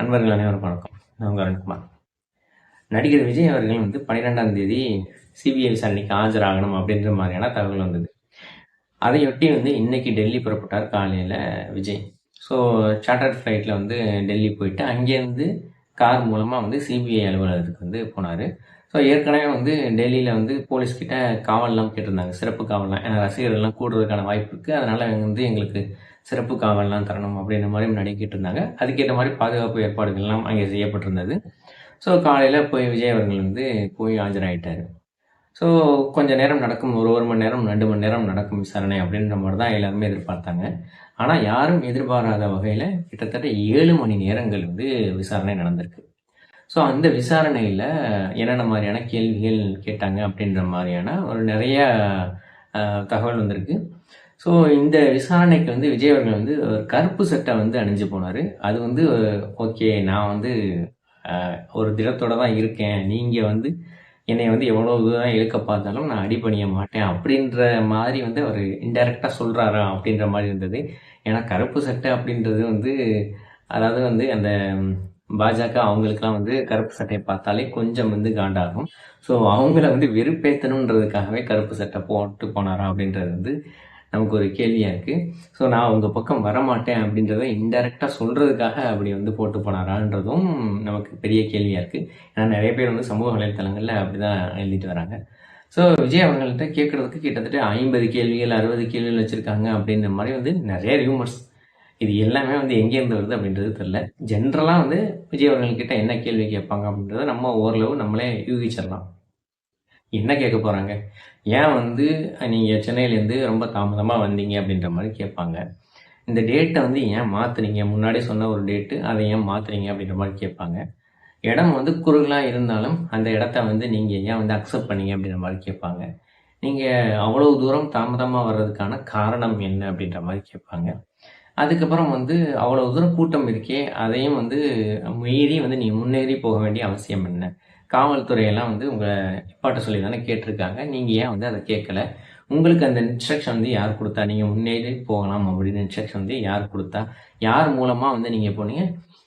நண்பர்கள் அனைவரும் வணக்கம். நான் உங்கள் அருண்குமார். நடிகர் விஜய் அவர்கள் வந்து பன்னிரெண்டாம் தேதி சிபிஐ விசாரணைக்கு ஆஜராகணும் அப்படின்ற மாதிரியான தகவல் வந்தது. அதையொட்டி வந்து இன்னைக்கு டெல்லி புறப்பட்டார் காலையில் விஜய். ஸோ சார்ட்டர்ட் ஃப்ளைட்டில் வந்து டெல்லி போயிட்டு அங்கேருந்து கார் மூலமாக வந்து சிபிஐ அலுவலகத்துக்கு வந்து போனார். ஸோ ஏற்கனவே வந்து டெல்லியில் வந்து போலீஸ்கிட்ட காவல்லாம் கேட்டிருந்தாங்க. சிறப்பு காவல்லாம் ஏன்னா ரசிகர்கள்லாம் கூடுறதுக்கான வாய்ப்பு இருக்குது அதனால் வந்து எங்களுக்கு சிறப்பு காவல்லாம் தரணும் அப்படின்ற மாதிரி முன்னாடி கேட்டிருந்தாங்க அதுக்கேற்ற மாதிரி பாதுகாப்பு ஏற்பாடுகள்லாம் அங்கே செய்யப்பட்டிருந்தது. ஸோ காலையில் போய் விஜய் அவர்கள் வந்து போய் ஆஜராகிட்டார் ஸோ கொஞ்சம் நேரம் நடக்கும் ஒரு ஒரு மணி நேரம் ரெண்டு மணி நேரம் நடக்கும் விசாரணை அப்படின்ற மாதிரி தான் எல்லாருமே எதிர்பார்த்தாங்க. ஆனால் யாரும் எதிர்பாராத வகையில் கிட்டத்தட்ட ஏழு மணி நேரங்கள் வந்து விசாரணை நடந்திருக்கு. ஸோ அந்த விசாரணையில் என்னென்ன மாதிரியான கேள்விகள் கேட்டாங்க அப்படின்ற மாதிரியான ஒரு நிறைய தகவல் வந்திருக்கு. ஸோ இந்த விசாரணைக்கு வந்து விஜய் அவர்கள் வந்து ஒரு கருப்பு சட்டை வந்து அணிஞ்சு போனார். அது வந்து ஓகே நான் வந்து ஒரு திடத்தோட தான் இருக்கேன். நீங்கள் வந்து என்னை வந்து எவ்வளோ தூரம் இழுக்க பார்த்தாலும் நான் அடிப்பணிய மாட்டேன் அப்படின்ற மாதிரி வந்து அவர் இன்டெரக்டாக சொல்கிறாரா அப்படின்ற மாதிரி இருந்தது. ஏன்னா கருப்பு சட்டை அப்படின்றது வந்து அதாவது வந்து அந்த பாஜக அவங்களுக்குலாம் வந்து கருப்பு சட்டையை பார்த்தாலே கொஞ்சம் வந்து காண்டாகும். ஸோ அவங்கள வந்து வெறுப்பேற்றணுன்றதுக்காகவே கருப்பு சட்டை போட்டு போனாரா அப்படின்றது வந்து நமக்கு ஒரு கேள்வியாக இருக்குது ஸோ நான் உங்கள் பக்கம் வரமாட்டேன் அப்படின்றத இன்டெரக்டாக சொல்கிறதுக்காக அப்படி வந்து போட்டு போனாரான்றதும் நமக்கு பெரிய கேள்வியாக இருக்குது ஏன்னா நிறைய பேர் வந்து சமூக வலைத்தளங்களில் அப்படி தான் எழுதிட்டு வராங்க. ஸோ விஜய் அவங்கள்ட்ட கேட்குறதுக்கு கிட்டத்தட்ட ஐம்பது கேள்விகள் அறுபது கேள்விகள் வச்சுருக்காங்க அப்படின்ற மாதிரி வந்து நிறைய ரியூமர்ஸ் இது எல்லாமே வந்து எங்கேருந்து வருது அப்படின்றது தெரில ஜென்ரலாக வந்து விஜய் அவர்கள்கிட்ட என்ன கேள்வி கேட்பாங்க அப்படின்றத நம்ம ஓரளவு நம்மளே யூகிச்சிடலாம். என்ன கேட்க போகிறாங்க ஏன் வந்து நீங்கள் சென்னையிலேருந்து ரொம்ப தாமதமாக வந்தீங்க அப்படின்ற மாதிரி கேட்பாங்க. இந்த டேட்டை வந்து ஏன் மாற்றுறீங்க முன்னாடி சொன்ன ஒரு டேட்டு அதை ஏன் மாற்றுறீங்க அப்படின்ற மாதிரி கேட்பாங்க. இடம் வந்து குறுகலாக இருந்தாலும் அந்த இடத்த வந்து நீங்கள் ஏன் வந்து அக்செப்ட் பண்ணீங்க அப்படின்ற மாதிரி கேட்பாங்க. நீங்கள் அவ்வளோ தூரம் தாமதமாக வர்றதுக்கான காரணம் என்ன அப்படின்ற மாதிரி கேட்பாங்க. அதுக்கப்புறம் வந்து அவ்வளோ தூரம் கூட்டம் இருக்கே அதையும் வந்து மீறி வந்து நீ முன்னேறி போக வேண்டிய அவசியம் என்ன? காவல்துறையெல்லாம் வந்து உங்களை நிப்பாட்ட சொல்லி தானே கேட்டிருக்காங்க. நீங்கள் ஏன் வந்து அதை கேட்கல? உங்களுக்கு அந்த இன்ஸ்ட்ரக்ஷன் வந்து யார் கொடுத்தா? நீங்கள் முன்னேறி போகலாம் அப்படின்னு இன்ஸ்ட்ரக்ஷன் வந்து யார் கொடுத்தா? யார் மூலமாக வந்து நீங்கள் போனீங்க?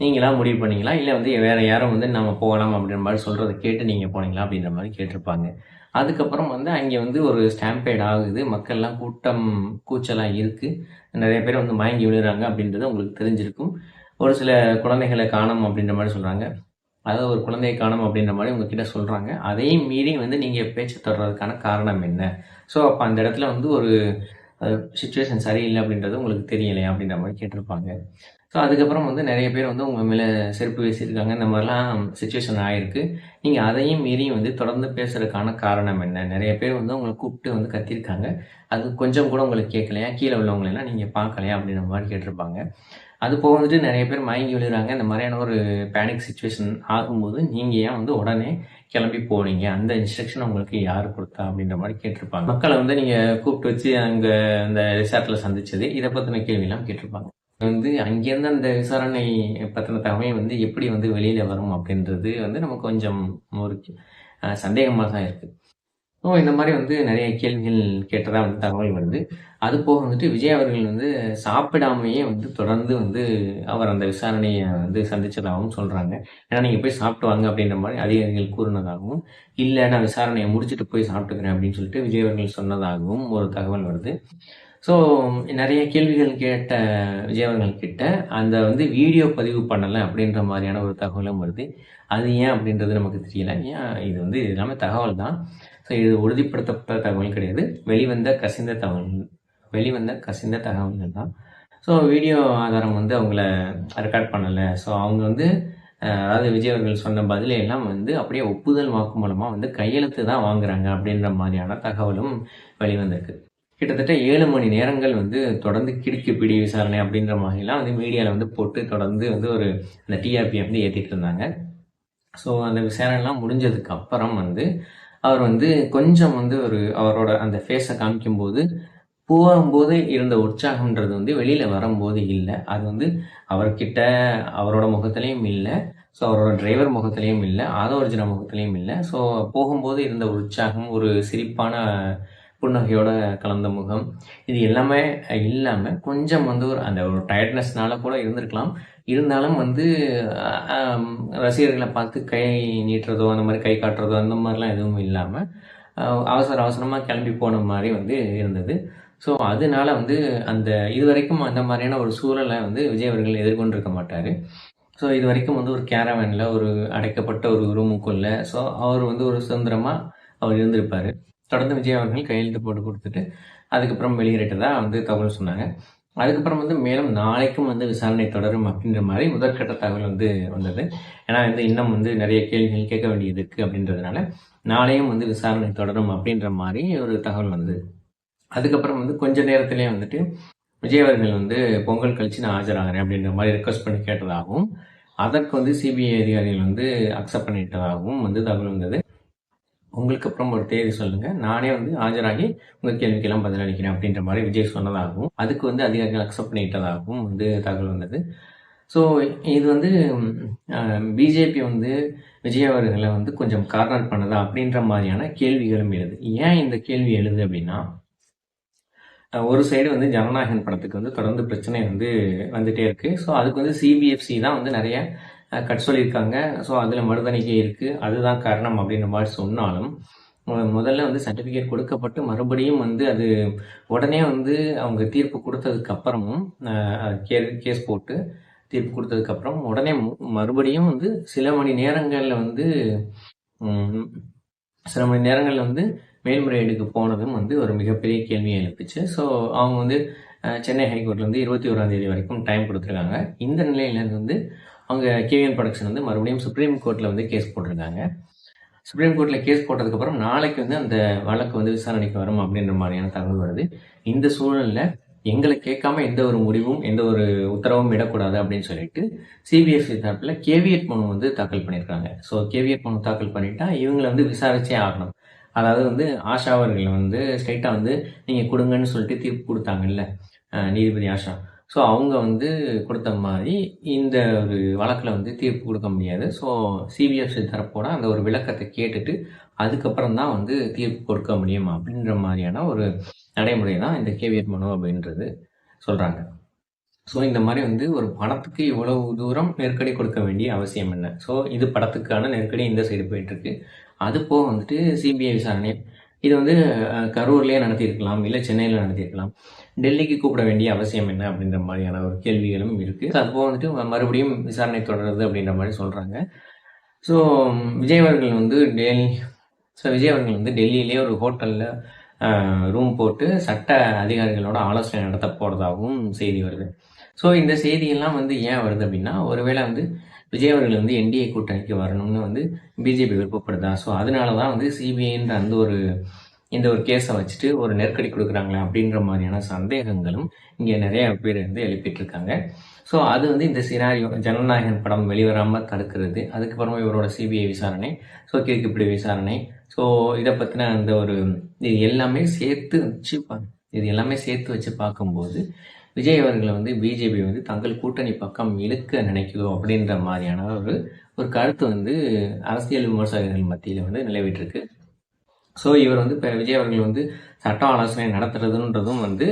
நீங்களாம் முடிவு பண்ணீங்களா? இல்லை வந்து வேறு யாரும் வந்து நம்ம போகலாம் அப்படின்ற மாதிரி சொல்கிறத கேட்டு நீங்கள் போனீங்களா அப்படின்ற மாதிரி கேட்டிருப்பாங்க. அதுக்கப்புறம் வந்து அங்கே வந்து ஒரு ஸ்டாம்பேட் ஆகுது. மக்கள்லாம் கூட்டம் கூச்சலாக இருக்குது நிறைய பேர் வந்து மயங்கி விழுறாங்க அப்படின்றது உங்களுக்கு தெரிஞ்சிருக்கும். ஒரு சில குழந்தைகளை காணும் அப்படின்ற மாதிரி சொல்கிறாங்க அதாவது ஒரு குழந்தையை காணும் அப்படின்ற மாதிரி உங்ககிட்ட சொல்கிறாங்க அதையும் மீறி வந்து நீங்கள் பேச்சு தொடர்றதுக்கான காரணம் என்ன? ஸோ அப்போ அந்த இடத்துல வந்து ஒரு சுச்சுவேஷன் சரியில்லை அப்படின்றது உங்களுக்கு தெரியலையா அப்படின்ற மாதிரி கேட்டிருப்பாங்க. ஸோ அதுக்கப்புறம் வந்து நிறைய பேர் வந்து உங்கள் மேலே செருப்பு பேசியிருக்காங்க இந்த மாதிரிலாம் சுச்சுவேஷன் ஆகிருக்கு நீங்கள் அதையும் மீறியும் வந்து தொடர்ந்து பேசுகிறதுக்கான காரணம் என்ன? நிறைய பேர் வந்து உங்களை கூப்பிட்டு வந்து கத்திருக்காங்க அது கொஞ்சம் கூட உங்களுக்கு கேட்கலையா கீழே உள்ளவங்களெல்லாம் நீங்கள் பார்க்கலையா? அப்படின்ற மாதிரி கேட்டிருப்பாங்க. அது போக வந்துட்டு நிறைய பேர் மயங்கி விழுறாங்க. இந்த மாதிரியான ஒரு பேனிக் சுச்சுவேஷன் ஆகும்போது நீங்கள் ஏன் வந்து உடனே கிளம்பி போனீங்க? அந்த இன்ஸ்ட்ரக்ஷன் உங்களுக்கு யார் கொடுத்தா? அப்படின்ற மாதிரி கேட்டிருப்பாங்க. மக்களை வந்து நீங்கள் கூப்பிட்டு வச்சு அங்கே அந்த ரிசார்ட்டில் சந்திச்சது. இதை பற்றின கேள்வியெல்லாம் கேட்டிருப்பாங்க. வந்து அங்கேருந்து அந்த விசாரணை பற்றின தகவல் வந்து எப்படி வந்து வெளியில் வரும் அப்படின்றது வந்து நமக்கு கொஞ்சம் ஒரு சந்தேகமாக தான் இருக்குது ஸோ இந்த மாதிரி வந்து நிறைய கேள்விகள் கேட்டதாக வந்து தகவல் வருது. அது போக வந்துட்டு விஜய் அவர்கள் வந்து சாப்பிடாமையே வந்து தொடர்ந்து வந்து அவர் அந்த விசாரணையை வந்து சந்தித்ததாகவும் சொல்கிறாங்க ஏன்னா நீங்கள் போய் சாப்பிட்டு வாங்க அப்படின்ற மாதிரி அதிகாரிகள் கூறினதாகவும் இல்லை நான் விசாரணையை முடிச்சுட்டு போய் சாப்பிட்டுக்கிறேன் அப்படின்னு சொல்லிட்டு விஜய் அவர்கள் சொன்னதாகவும் ஒரு தகவல் வருது. ஸோ நிறைய கேள்விகள் கேட்ட விஜயவர்கள் கிட்ட அந்த வந்து வீடியோ பதிவு பண்ணலை அப்படின்ற மாதிரியான ஒரு தகவலும் வருது. அது ஏன் அப்படின்றது நமக்கு தெரியல. ஏன் இது வந்து இது எல்லாமே தகவல் தான். ஸோ இது உறுதிப்படுத்தப்பட்ட தகவல் கிடையாது. வெளிவந்த கசிந்த தகவல் வெளிவந்த கசிந்த தகவல்கள் தான். ஸோ வீடியோ ஆதாரம் வந்து அவங்கள ரெக்கார்ட் பண்ணலை. ஸோ அவங்க வந்து அதாவது விஜய் அவர்கள் சொன்ன பதிலையெல்லாம் வந்து அப்படியே ஒப்புதல் வாக்கு மூலமாக வந்து கையெழுத்து தான் வாங்குறாங்க அப்படின்ற மாதிரியான தகவலும் வெளிவந்திருக்கு. கிட்டத்தட்ட ஏழு மணி நேரங்கள் வந்து தொடர்ந்து கிடுக்கி பிடி விசாரணை அப்படின்ற மாதிரிலாம் வந்து மீடியாவில் வந்து போட்டு தொடர்ந்து வந்து ஒரு அந்த டிஆர்பி வந்து ஏற்றிட்டு இருந்தாங்க. ஸோ அந்த விசாரணைலாம் முடிஞ்சதுக்கு அப்புறம் வந்து அவர் வந்து கொஞ்சம் வந்து ஒரு அவரோட அந்த ஃபேஸை காமிக்கும்போது போகும்போது இருந்த உற்சாகம்ன்றது வந்து வெளியில் வரும்போது இல்லை. அது வந்து அவர்கிட்ட அவரோட முகத்துலேயும் இல்லை. ஸோ அவரோட டிரைவர் முகத்துலேயும் இல்லை. ஆதோர்ஜன முகத்துலேயும் இல்லை. ஸோ போகும்போது இருந்த உற்சாகம் ஒரு சிரிப்பான புன்னகையோட கலந்த முகம். இது எல்லாமே இல்லாமல் கொஞ்சம் வந்து ஒரு அந்த ஒரு டயர்ட்னஸ்னால கூட இருந்திருக்கலாம். இருந்தாலும் வந்து ரசிகர்களை பார்த்து கை நீட்டுறதோ அந்த மாதிரி கை காட்டுறதோ அந்த மாதிரிலாம் எதுவும் இல்லாமல் அவசர அவசரமாக கிளம்பி போன மாதிரி வந்து இருந்தது. ஸோ அதனால வந்து அந்த இது வரைக்கும் அந்த மாதிரியான ஒரு சூழலை வந்து விஜய் அவர்கள் எதிர்கொண்டிருக்க மாட்டார். ஸோ இது வரைக்கும் வந்து ஒரு கேரவேனில் ஒரு அடைக்கப்பட்ட ஒரு ரூமுக்குள்ளே ஸோ அவர் வந்து ஒரு சுதந்திரமாக அவர் இருந்திருப்பார். தொடர்ந்து விஜய் அவர்கள் கையெழுத்து போட்டு கொடுத்துட்டு அதுக்கப்புறம் வெளியேறிட்டதாக வந்து தகவல் சொன்னாங்க. அதுக்கப்புறம் வந்து மேலும் நாளைக்கும் வந்து விசாரணை தொடரும் அப்படின்ற மாதிரி முதற்கட்ட தகவல் வந்து வந்தது. ஏன்னா வந்து இன்னும் வந்து நிறைய கேள்விகள் கேட்க வேண்டியது இருக்குது அப்படின்றதுனால நாளையும் வந்து விசாரணை தொடரும் அப்படின்ற மாதிரி ஒரு தகவல் வந்தது. அதுக்கப்புறம் வந்து கொஞ்ச நேரத்திலே வந்துட்டு விஜய் அவர்கள் வந்து பொங்கல் கழிச்சு நான் ஆஜராகிறேன் அப்படின்ற மாதிரி ரெக்வஸ்ட் பண்ணி கேட்டதாகவும் அதற்கு வந்து சிபிஐ அதிகாரிகள் வந்து அக்செப்ட் பண்ணிட்டதாகவும் வந்து தகவல் வந்தது. உங்களுக்கு அப்புறம் ஒரு தேதி சொல்லுங்க. நானே வந்து ஆஜராகி உங்கள் கேள்விக்கெல்லாம் பதிலளிக்கிறேன் அப்படின்ற மாதிரி விஜய் சொன்னதாகவும் அதுக்கு வந்து அதிகாரிகள் அக்செப்ட் பண்ணிட்டதாகவும் வந்து தகவல் வந்தது. ஸோ இது வந்து பிஜேபி வந்து விஜய் அவர்களை வந்து கொஞ்சம் கார்னர் பண்ணதா அப்படின்ற மாதிரியான கேள்விகளும் எழுது. ஏன் இந்த கேள்வி எழுது அப்படின்னா ஒரு சைடு வந்து ஜனநாயகன் படத்துக்கு வந்து தொடர்ந்து பிரச்சனை வந்து வந்துட்டே இருக்கு. ஸோ அதுக்கு வந்து சிபிஎஃப்சி தான் வந்து நிறைய கட் சொல்லியிருக்காங்க. ஸோ அதில் மறுதணிக்கை இருக்குது அதுதான் காரணம் அப்படின்ற மாதிரி சொன்னாலும் முதல்ல வந்து சர்டிஃபிகேட் கொடுக்கப்பட்டு மறுபடியும் வந்து அது உடனே வந்து அவங்க தீர்ப்பு கொடுத்ததுக்கப்புறமும் கே கேஸ் போட்டு தீர்ப்பு கொடுத்ததுக்கப்புறம் உடனே மறுபடியும் வந்து சில மணி நேரங்களில் வந்து சில மணி நேரங்களில் வந்து மேல்முறையீடுக்கு போனதும் வந்து ஒரு மிகப்பெரிய கேள்வியை எழுப்பிச்சு. ஸோ அவங்க வந்து சென்னை ஹைகோர்ட்லேருந்து இருபத்தி ஓராம் தேதி வரைக்கும் டைம் கொடுத்துருக்காங்க. இந்த நிலையிலேருந்து வந்து அவங்க கேவிஎன் ப்ரொடக்ஷன் வந்து மறுபடியும் சுப்ரீம் கோர்ட்டில் வந்து கேஸ் போட்டிருக்காங்க. சுப்ரீம் கோர்ட்டில் கேஸ் போட்டதுக்கப்புறம் நாளைக்கு வந்து அந்த வழக்கு வந்து விசாரணைக்கு வரும் அப்படின்ற மாதிரியான தகவல் வருது. இந்த சூழலில் எங்களை கேட்காம எந்த ஒரு முடிவும் எந்த ஒரு உத்தரவும் விடக்கூடாது அப்படின்னு சொல்லிட்டு சிபிஎஸ்சி தரப்பில் கேவிஎட் மனு வந்து தாக்கல் பண்ணியிருக்காங்க. ஸோ கேவியட் மனு தாக்கல் பண்ணிட்டா இவங்களை வந்து விசாரிச்சே ஆகணும். அதாவது வந்து ஆஷா அவர்கள் வந்து ஸ்ட்ரைட்டாக வந்து நீங்கள் கொடுங்கன்னு சொல்லிட்டு தீர்ப்பு கொடுத்தாங்கல்ல நீதிபதி ஆஷா. ஸோ அவங்க வந்து கொடுத்த மாதிரி இந்த ஒரு வழக்கில் வந்து தீர்ப்பு கொடுக்க முடியாது. ஸோ சிபிஎஃப்சி தரப்போட அந்த ஒரு விளக்கத்தை கேட்டுட்டு அதுக்கப்புறம் தான் வந்து தீர்ப்பு கொடுக்க முடியும் அப்படின்ற மாதிரியான ஒரு நடைமுறை தான் இந்த கேவியட் மனு அப்படின்றது சொல்கிறாங்க ஸோ இந்த மாதிரி வந்து ஒரு படத்துக்கு இவ்வளவு தூரம் நெருக்கடி கொடுக்க வேண்டிய அவசியம் என்ன? ஸோ இது படத்துக்கான நெருக்கடி இந்த சைடு போயிட்டுருக்கு அது போக வந்துட்டு சிபிஐ விசாரணை இது வந்து கரூர்லேயே நடத்தியிருக்கலாம் இல்லை சென்னையில் நடத்தியிருக்கலாம். டெல்லிக்கு கூப்பிட வேண்டிய அவசியம் என்ன அப்படின்ற மாதிரியான ஒரு கேள்விகளும் இருக்குது அது போக வந்துட்டு மறுபடியும் விசாரணை தொடருது அப்படின்ற மாதிரி சொல்கிறாங்க ஸோ விஜய் அவர்கள் வந்து டெல்லி ஸோ விஜய் அவர்கள் வந்து டெல்லியிலே ஒரு ஹோட்டலில் ரூம் போட்டு சட்ட அதிகாரிகளோட ஆலோசனை நடத்த போகிறதாகவும் செய்தி வருது. ஸோ இந்த செய்தியெல்லாம் வந்து ஏன் வருது அப்படின்னா ஒருவேளை வந்து விஜய் அவர்கள் வந்து என்டிஏ கூட்டணிக்கு வரணும்னு வந்து பிஜேபி விருப்பப்படுதா? ஸோ அதனால தான் வந்து சிபிஐன்ற அந்த ஒரு இந்த ஒரு கேஸை வச்சுட்டு ஒரு நெருக்கடி கொடுக்குறாங்களே அப்படின்ற மாதிரியான சந்தேகங்களும் இங்கே நிறைய பேர் வந்து எழுப்பிட்டு இருக்காங்க ஸோ அது வந்து இந்த சினாரியோ ஜனநாயகன் படம் வெளிவராமல் தடுக்கிறது. அதுக்கப்புறமா இவரோட சிபிஐ விசாரணை ஸோ கிறுக்குப்பிடி விசாரணை. ஸோ இதை பற்றின அந்த ஒரு இது எல்லாமே சேர்த்து வச்சு பா இது எல்லாமே சேர்த்து வச்சு பார்க்கும்போது விஜய் அவர்களை வந்து பிஜேபி வந்து தங்கள் கூட்டணி பக்கம் இழுக்க நினைக்குதோ அப்படின்ற மாதிரியான ஒரு ஒரு கருத்து வந்து அரசியல் விமர்சகர்கள் மத்தியில் வந்து நிலவிட்டுருக்கு. ஸோ இவர் வந்து இப்போ விஜய் அவர்கள் வந்து சட்ட ஆலோசனை நடத்துறதுன்றதும் வந்து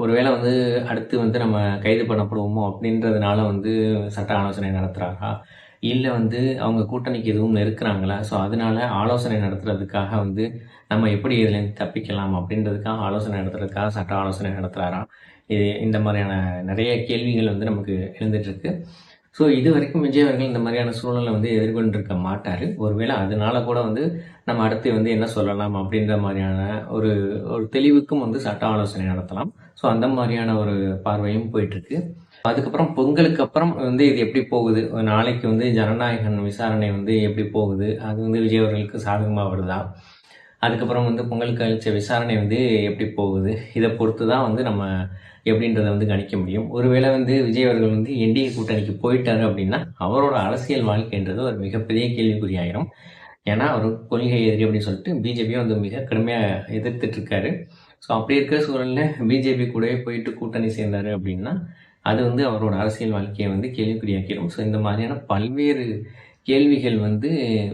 ஒருவேளை வந்து அடுத்து வந்து நம்ம கைது பண்ணப்படுவோமோ அப்படின்றதுனால வந்து சட்ட ஆலோசனை நடத்துகிறாரா இல்லை வந்து அவங்க கூட்டணிக்கு எதுவும் இருக்கிறாங்களா ஸோ அதனால ஆலோசனை நடத்துறதுக்காக வந்து நம்ம எப்படி இதுலேருந்து தப்பிக்கலாம் அப்படின்றதுக்காக ஆலோசனை நடத்துறதுக்காக சட்ட ஆலோசனை நடத்துகிறாரா இது இந்த மாதிரியான நிறைய கேள்விகள் வந்து நமக்கு எழுந்துட்டுருக்கு ஸோ இது வரைக்கும் விஜய் அவர்கள் இந்த மாதிரியான சூழ்நிலை வந்து எதிர்கொண்டிருக்க மாட்டார். ஒருவேளை அதனால கூட வந்து நம்ம அடுத்து வந்து என்ன சொல்லலாம் அப்படின்ற மாதிரியான ஒரு ஒரு தெளிவுக்கும் வந்து சட்ட ஆலோசனை நடத்தலாம். ஸோ அந்த மாதிரியான ஒரு பார்வையும் போயிட்டுருக்கு. அதுக்கப்புறம் பொங்கலுக்கு அப்புறம் வந்து இது எப்படி போகுது? நாளைக்கு வந்து ஜனநாயகன் விசாரணை வந்து எப்படி போகுது? அது வந்து விஜய் அவர்களுக்கு சாதகமாக வருதா? அதுக்கப்புறம் வந்து பொங்கல் கழிச்ச விசாரணை வந்து எப்படி போகுது? இதை பொறுத்து தான் வந்து நம்ம எப்படின்றத வந்து கணிக்க முடியும். ஒருவேளை வந்து விஜய் அவர்கள் வந்து என்டிஏ கூட்டணிக்கு போயிட்டாரு அப்படின்னா அவரோட அரசியல் வாழ்க்கைன்றது ஒரு மிகப்பெரிய கேள்விக்குறியாயிரும். ஏன்னா அவர் கொள்கை எதிரி அப்படின்னு சொல்லிட்டு பிஜேபியும் வந்து மிக கடுமையாக எதிர்த்துட்டு இருக்காரு. ஸோ அப்படி இருக்கிற சூழலில் பிஜேபி கூடவே போயிட்டு கூட்டணி சேர்ந்தாரு அப்படின்னா அது வந்து அவரோட அரசியல் வாழ்க்கையை வந்து கேள்விக்குறியாக்கிடும். ஸோ இந்த மாதிரியான பல்வேறு கேள்விகள் வந்து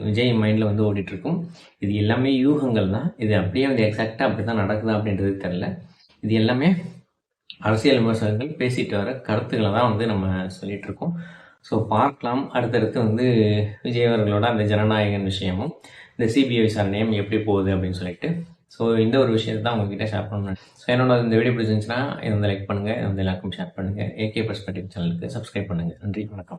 விஜய் மைண்டில் வந்து ஓடிட்டுருக்கும். இது எல்லாமே யூகங்கள் தான். இது அப்படியே வந்து எக்ஸாக்டாக அப்படி தான் நடக்குதா அப்படின்றது தெரில இது எல்லாமே அரசியல் விமர்சகர்கள் பேசிட்டு வர கருத்துக்களை தான் வந்து நம்ம சொல்லிகிட்ருக்கோம் இருக்கோம் ஸோ பார்க்கலாம். அடுத்தடுத்து வந்து விஜய் அவர்களோட அந்த ஜனநாயகன் விஷயமும் இந்த சிபிஐ விசாரணையும் எப்படி போகுது அப்படின்னு சொல்லிட்டு. ஸோ இந்த ஒரு விஷயத்தை தான் உங்ககிட்ட ஷேர் பண்ணணும். ஸோ என்னோட இந்த வீடியோ பிடிச்சிருந்துச்சுன்னா இதை வந்து லைக் பண்ணுங்கள் இதை வந்து எல்லாருக்கும் ஷேர் பண்ணுங்கள் ஏகே பர்ஸ்பெக்டிவ் சேனலுக்கு சப்ஸ்கிரைப் பண்ணுங்கள் நன்றி. வணக்கம்.